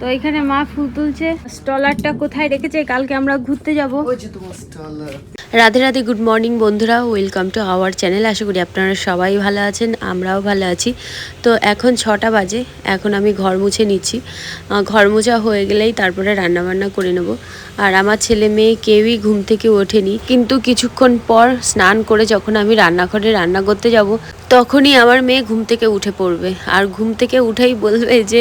তো এখানে মা ফুল তুলছে। স্টলারটা কোথায় রেখেছে? কালকে আমরা ঘুরতে যাব। রাধে রাধে গুড মর্নিং বন্ধুরা ওয়েলকাম টু আওয়ার চ্যানেল আশা করি আপনারা সবাই ভালো আছেন আমরাও ভালো আছি। তো এখন ছটা বাজে এখন আমি ঘর মুছে নিচ্ছি। ঘর মোছা হয়ে গেলেই তারপরে রান্নাবান্না করে নেব। আর আমার ছেলে মেয়ে কেউই ঘুম থেকে ওঠেনি। কিন্তু কিছুক্ষণ পর স্নান করে যখন আমি রান্নাঘরে রান্না করতে যাব তখনই আমার মেয়ে ঘুম থেকে উঠে পড়বে। আর ঘুম থেকে উঠেই বলবে যে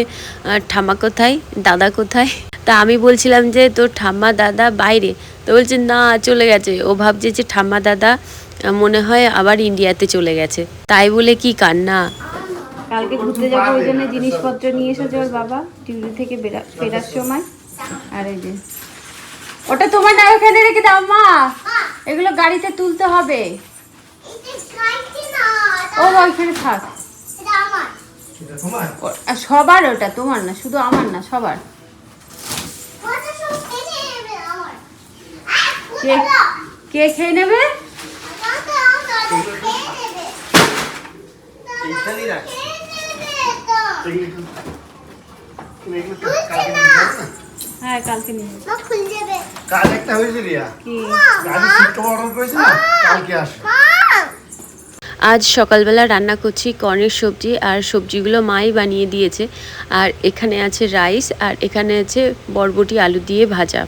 ঠাম্মা কোথায়? দাদা কোথায়? তা আমি বলছিলাম যে, তোর ঠাম্মা দাদা বাইরে। তো বলছে, না, চলে গেছে। ও ভাবছে যে, ঠাম্মা দাদা মনে হয় আবার ইন্ডিয়াতে চলে গেছে। তাই বলে কি কান্না। কালকে ঘুরতে যাব ওই জন্য জিনিসপত্র নিয়ে এসেছে ওর বাবা ডিউটি থেকে ফেরার সময়। আর এই যে, ওটা তোমার না ওখানে রেখে দাও, মা। এগুলো গাড়িতে তুলতে হবে। ও ওইখানে থাক। সবার ওটা তোমার না শুধু আমার না সবার। কে কে খেয়ে নেবে? হ্যাঁ কালকে নিয়ে কাল একটা হয়েছে রিয়া কি? গাড়ি সিটটা অর্ডার করেছে কালকে আসবে। আজ সকালবেলা রান্না করছি কর্নের সবজি আর সবজিগুলো মাই বানিয়ে দিয়েছে। আর এখানে আছে রাইস আর এখানে আছে বরবটি আলু দিয়ে ভাজা।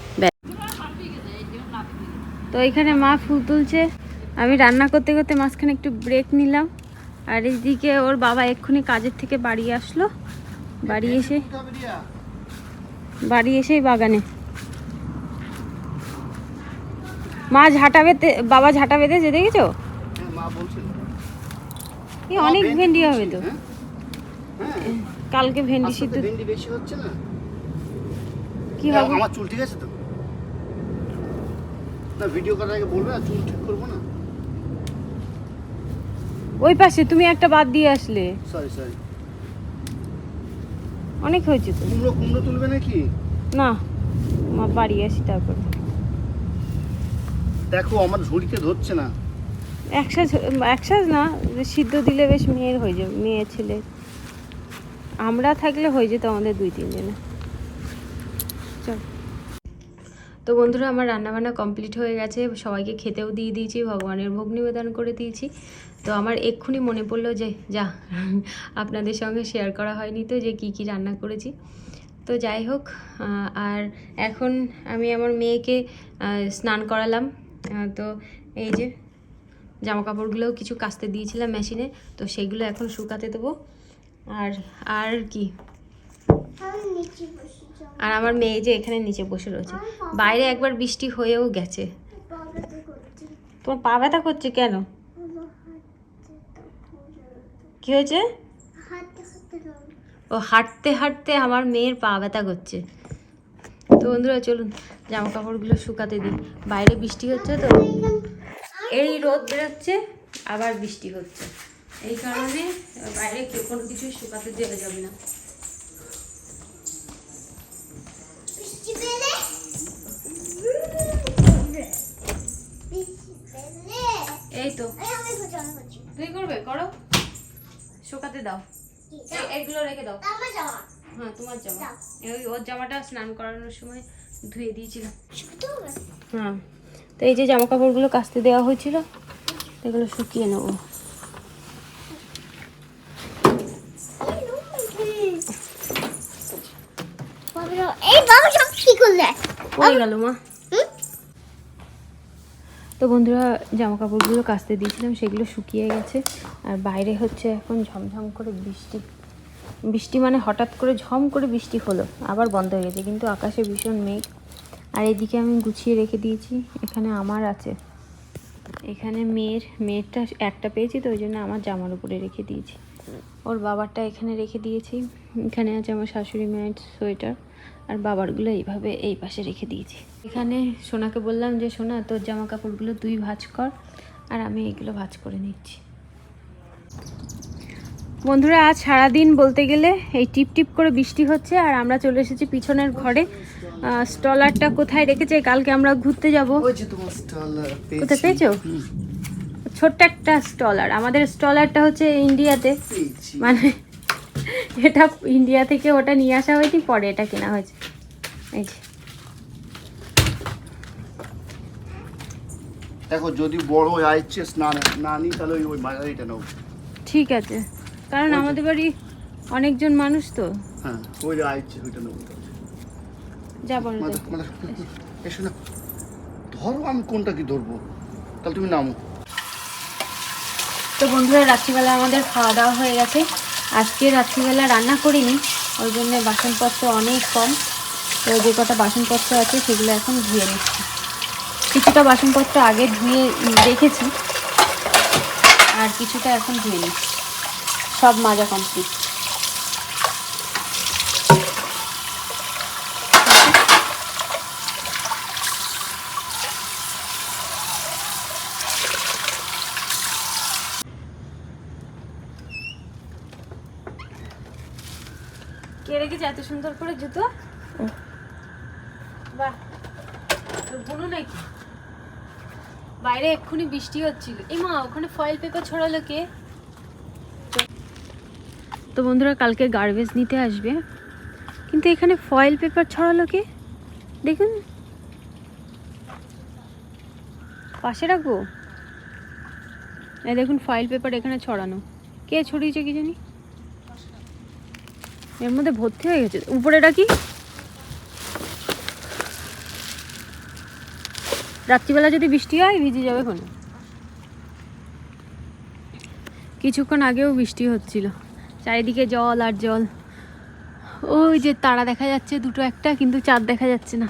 তো এখানে মা ফুল তুলছে। আমি রান্না করতে করতে মাঝখানে একটু ব্রেক নিলাম। আর এইদিকে ওর বাবা এক্ষুনি কাজের থেকে বাড়ি আসলো। বাড়ি এসে বাড়ি এসেই বাগানে। মা ঝাঁটা বেঁধে বাবা ঝাঁটা বেঁধেছে দেখেছ? হ্যাঁ, মা বলছিল। অনেক ভেন্ডি হবে তো। হ্যাঁ? হ্যাঁ। কালকে ভেন্ডি সিদ্ধ। ভেন্ডি বেশি হচ্ছে না। কি হবে? আমার চুল ঠিক আছে তো? না ভিডিও করার আগে বলবে না চুল ঠিক করব না। ওই পাশে তুমি একটা বাদ দিয়ে আসলে। সরি সরি অনেক হয়েছে তো। কুমড়ো কুমড়ো তুলবে নাকি? না মা বাড়ি আসি তারপর। দেখো আমার ঝুড়িতে ধরছে না। একসাথ না সিদ্ধ দিলে বেশ মেয়ের হয়ে যাবে মেয়ে ছেলে। আমরা থাকলে হয়ে যেত আমাদের দুই তিন জনে চল। তো বন্ধুরা, আমার রান্নাবান্না কমপ্লিট হয়ে গেছে। সবাইকে খেতেও দিয়ে দিয়েছি, ভগবানের ভোগ নিবেদন করে দিয়েছি। তো আমার এক্ষুনি মনে পড়ল যে, যা, আপনাদের সঙ্গে শেয়ার করা হয়নি তো, যে কি কি রান্না করেছি। তো যাই হোক আর এখন আমি আমার মেয়েকে স্নান করালাম। তো এই যে জামা কাপড়গুলোও কিছু কাচতে দিয়েছিলাম মেশিনে, তো সেগুলো এখন শুকাতে দেবো। আর আর কি? আর আমার মেয়ে যে এখানে নিচে বসে রয়েছে। বাইরে একবার বৃষ্টি হয়েও গেছে। তোমার পা ব্যথা করছে কেন? কি হয়েছে? ও, হাঁটতে হাঁটতে আমার মেয়ের পা ব্যথা করছে। তো বন্ধুরা, চলুন জামা কাপড়গুলো শুকাতে দিই। বাইরে বৃষ্টি হচ্ছে তো। এই রোদ বেরোচ্ছে আবার বৃষ্টি হচ্ছে। এই কারণে বাইরে কেউ কোনো কিছু শুকাতে দেওয়া যাবে না। এই তো। তুই করবে করো। শুকাতে দাও। এগুলো রেখে দাও। হ্যাঁ তোমার জামা। ওই ওর জামাটা স্নান করানোর সময় ধুয়ে দিয়েছিলাম। হ্যাঁ। তো এই যে জামা কাপড়গুলো কাচতে দেওয়া হয়েছিল এগুলো শুকিয়ে নেব। পড়ে গেল মা। তো বন্ধুরা জামা কাপড়গুলো কাচতে দিয়েছিলাম সেগুলো শুকিয়ে গেছে। আর বাইরে হচ্ছে এখন ঝমঝম করে বৃষ্টি। বৃষ্টি মানে হঠাৎ করে ঝম করে বৃষ্টি হলো আবার বন্ধ হয়ে গেছে কিন্তু আকাশে ভীষণ মেঘ। আর এদিকে আমি গুছিয়ে রেখে দিয়েছি। এখানে আমার আছে। এখানে মেয়ের, মেয়েরটা একটা পেয়েছি তো, ওই জন্য আমার জামার উপরে রেখে দিয়েছি। ওর বাবারটা এখানে রেখে দিয়েছি। এখানে আছে আমার শাশুড়ি মায়ের সোয়েটার। আর বাবারগুলো এইভাবে এই পাশে রেখে দিয়েছি। এখানে সোনাকে বললাম যে, সোনা, তোর জামা কাপড়গুলো তুই ভাঁজ কর, আর আমি এগুলো ভাজ করে নিচ্ছি। বন্ধুরা, আজ সারাদিন বলতে গেলে এই টিপ টিপ করে বৃষ্টি হচ্ছে, আর আমরা চলে এসেছি পিছনের ঘরে। স্টলারটা কোথায় রেখেছে? কালকে আমরা ঘুরতে যাব। কোথায় পেয়েছ? ছোট্ট একটা স্টলার আমাদের স্টলারটা হচ্ছে ইন্ডিয়াতে। মানে এটা ইন্ডিয়া থেকে ওটা নিয়ে আসা হয়েছে পরে এটা কেনা হয়েছে। এই যে। দেখো যদি বড় আইচেস না না নিই তাহলে ওই- বাজারিটা নাও। ঠিক আছে। কারণ আমাদের বাড়ি অনেকজন মানুষ তো। হ্যাঁ ওই যে আইচে ওইটা নেব যা বলো এসো না। ধরো আমি কোনটা কি ধরবো। তাহলে তুমি নামো। তো বন্ধুরা রাত্রিবেলা আমাদের খাওয়া দাওয়া হয়ে গেছে। আজকে রাত্রিবেলা রান্না করিনি ওই জন্য বাসনপত্র অনেক কম। তো যে কটা বাসনপত্র আছে সেগুলো এখন ধুয়ে নিচ্ছি। কিছুটা বাসনপত্র আগে ধুয়ে রেখেছি আর কিছুটা এখন ধুয়ে নিচ্ছি। সব মাজা কমপ্লিট কে রেখেছে এত সুন্দর করে জুতো? বাহ বোনও নাকি? বাইরে এক্ষুনি বৃষ্টি হচ্ছিল। এই মা, ওখানে ফয়েল পেপার ছড়ালো কে? তো বন্ধুরা, কালকে গার্বেজ নিতে আসবে। কিন্তু এখানে ফয়েল পেপার ছড়ালো কে? দেখুন। পাশে রাখব? দেখুন ফয়েল পেপার এখানে ছড়ানো। কে ছড়িয়েছে কি জানি? এর মধ্যে ভর্তি হয়ে গেছে। উপরেটা কি? রাত্রিবেলা যদি বৃষ্টি হয়, ভিজে যাবে কোনো কিছুক্ষণ আগেও বৃষ্টি হচ্ছিল। চারিদিকে জল আর জল। ওই যে তারা দেখা যাচ্ছে, দুটো একটা, কিন্তু চাঁদ দেখা যাচ্ছে না।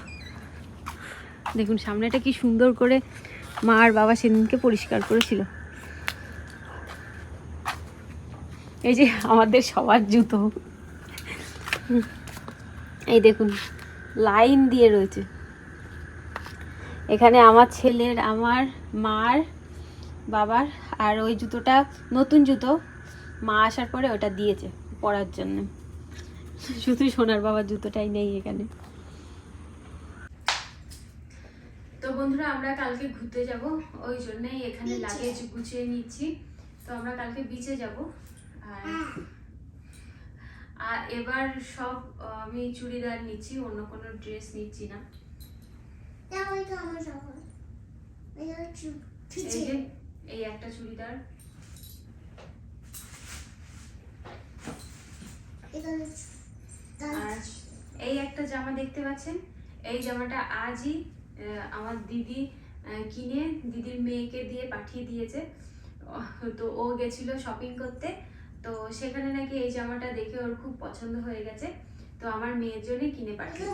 দেখুন, সামনেটা কি সুন্দর করে মা আর বাবা সেদিনকে পরিষ্কার করেছিল। এই যে আমাদের সবার জুতো। এই দেখুন লাইন দিয়ে রয়েছে। এখানে আমার ছেলের আমার মার বাবার আর ওই জুতোটা নতুন জুতো। মা আসার পরে ওটা দিয়েছে পরার জন্য। শুধু সোনার বাবার জুতোটাই নেই এখানে। তো বন্ধুরা আমরা কালকে ঘুরতে যাব। ওই জন্যই এখানে লাগেজ গুছিয়ে নিচ্ছি। তো আমরা কালকে বিচে যাব। আর আর এবার সব আমি চুড়িদার নিচ্ছি অন্য কোনো ড্রেস নিচ্ছি না। এই একটা চুড়িদার। এই একটা জামা দেখতে পাচ্ছেন? এই জামাটা আজই আমার দিদি কিনে দিদির মেয়েকে দিয়ে পাঠিয়ে দিয়েছে। তো ও গেছিল শপিং করতে। তো সেখানে নাকি এই জামাটা দেখে ওর খুব পছন্দ হয়ে গেছে। তো আমার মেয়ের জন্য কিনে পাঠিয়ে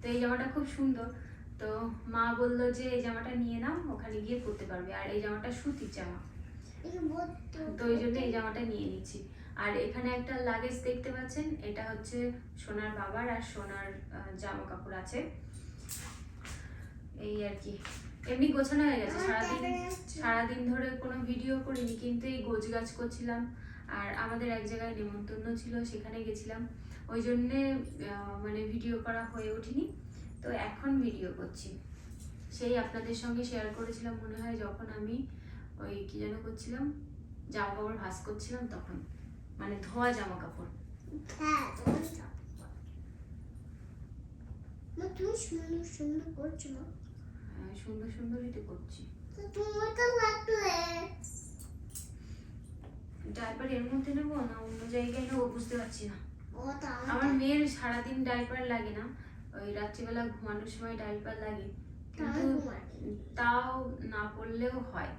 তো এই জামাটা খুব সুন্দর। তো মা বলল যে এই জামাটা নিয়ে নাও ওখানে গিয়ে পরতে পারবে। আর এই জামাটা সুতির জামা। তো ওই জন্য এই জামাটা নিয়ে নিচ্ছি। আর এখানে একটা লাগেজ দেখতে পাচ্ছেন এটা হচ্ছে সোনার বাবার আর সোনার জামা কাপড় আছে। এই আর কি। এমনি গোছানো হয়ে গেছে। সারাদিন সারাদিন ধরে কোনো ভিডিও করিনি কিন্তু এই গোছ গাছ করছিলাম। আর আমাদের এক জায়গায় নেমন্তন্ন ছিল সেখানে গেছিলাম। ওই জন্যে মানে ভিডিও করা হয়ে ওঠেনি। তো এখন ভিডিও করছি। সেই আপনাদের সঙ্গে শেয়ার করেছিলাম মনে হয় যখন আমি ওই কি যেন করছিলাম জামা কাপড় ভাস করছিলাম তখন। মানে ধোয়া জামা কাপড় হ্যাঁ সুন্দর সুন্দর করছ আহ, সুন্দর সুন্দরই তো করছি। তুমি তো লাগলে ডাইপার এর মধ্যে নেব না? অন্য জায়গায় নেব বুঝতে পারছি না। আমার মেয়ের সারাদিন ডাইপার লাগে না। ওই রাত্রিবেলা ঘুমানোর সময় ডাইপার লাগে। কিন্তু তাও না পড়লেও হয়।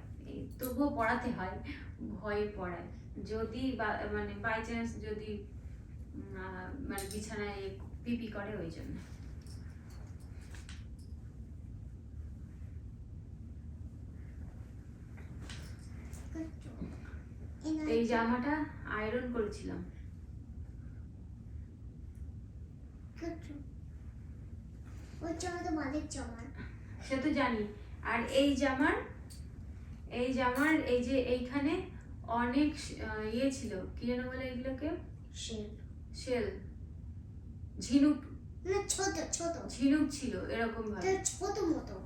তবুও পড়াতে হয়। ভয়ে পড়ায়। যদি মানে বাই চান্স যদি মানে বিছানায় পিপি করে ওই জন্য এই জামাটা আয়রন করেছিলাম। সে তো জানি। আর এই জামার এই জামার এই যে এইখানে অনেক ইয়ে ছিল। কি যেন বলে এগুলোকে? শেল। শেল। ঝিনুক। না ছোট ছোট। ঝিনুক ছিল এরকম ভাবে। ছোট মতো।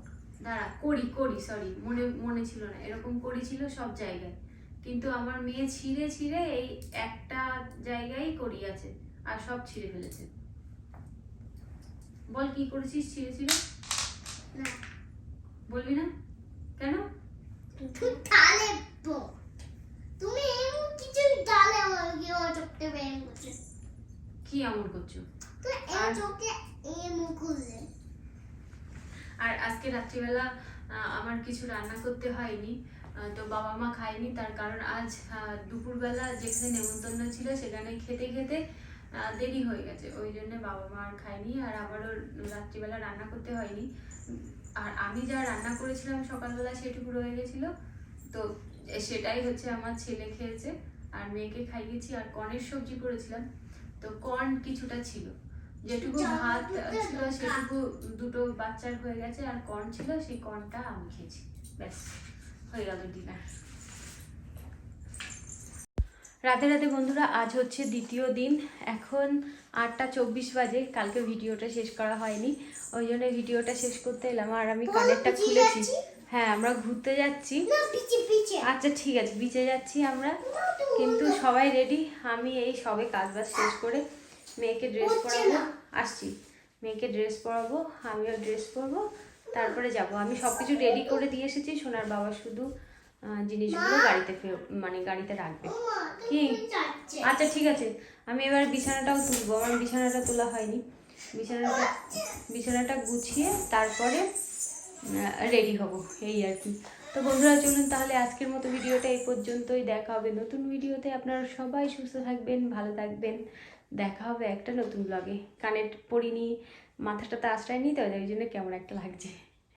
দাঁড়া করি করি সরি মনে মনে ছিল না। এরকম করি ছিল সব জায়গায়। কিন্তু আমার মেয়ে ছিঁড়ে ছিঁড়ে এই একটা জায়গায় করি আছে আর সব ছিঁড়ে ফেলেছে। বল কি করেছিস ছিঁড়ে ছিঁড়ে? না। বলবি না? কেন। তুমি এমন কিছু ডালে আমাকে ও চোখে কি এমন করছ? আর- চোখে আর আজকে রাত্রিবেলা আমার কিছু রান্না করতে হয়নি। তো বাবা মা খায়নি তার কারণ আজ দুপুরবেলা যেখানে নেমন্তন্ন ছিল সেখানে খেতে খেতে দেরি হয়ে গেছে। ওই জন্য বাবা মা আর খায়নি আর আমারও রাত্রিবেলা রান্না করতে হয়নি। আর আমি যা রান্না করেছিলাম সকালবেলা সেটুকু রয়ে গেছিল। তো সেটাই হচ্ছে আমার ছেলে খেয়েছে আর মেয়েকে খাইয়েছি আর কর্নের সবজি করেছিলাম। তো কর্ন কিছুটা ছিল। যেটুকু ভাত ছিল সেটুকু দুটো বাচ্চার হয়ে গেছে আর কর্ন ছিল সেই কর্নটা আমি খেয়েছি। ব্যাস। হয়ে গেল ডিনার রাতে রাতে বন্ধুরা আজ হচ্ছে দ্বিতীয় দিন। এখন আটটা চব্বিশ বাজে কালকে ভিডিওটা শেষ করা হয়নি। ওই জন্য ভিডিওটা শেষ করতে এলাম আর আমি কানেরটা খুলেছি। হ্যাঁ আমরা ঘুরতে যাচ্ছি। আচ্ছা ঠিক আছে বিচে যাচ্ছি আমরা। কিন্তু সবাই রেডি আমি এই সবে কাজ বাজ শেষ করে মেয়েকে ড্রেস পরাবো। আসছি। মেয়েকে ড্রেস পরাবো আমিও ড্রেস পরবো। তারপরে যাব। আমি সব কিছু রেডি করে দিয়ে এসেছি সোনার বাবা শুধু জিনিসগুলো গাড়িতে ফের- মানে গাড়িতে রাখবে। কি? আচ্ছা ঠিক আছে। আমি এবার বিছানাটাও তুলবো। আমার বিছানাটা তোলা হয়নি। বিছানাটা বিছানাটা গুছিয়ে তারপরে রেডি হব। এই আর কি। তো বন্ধুরা চলুন তাহলে আজকের মতো ভিডিওটা এই পর্যন্তই। দেখা হবে নতুন ভিডিওতে। আপনারা সবাই সুস্থ থাকবেন ভালো থাকবেন। দেখা হবে একটা নতুন ব্লগে কানেক্ট পড়িনি মাথাটাতে আশ্রয় নিই তো ওই জন্য কেমন একটা লাগছে।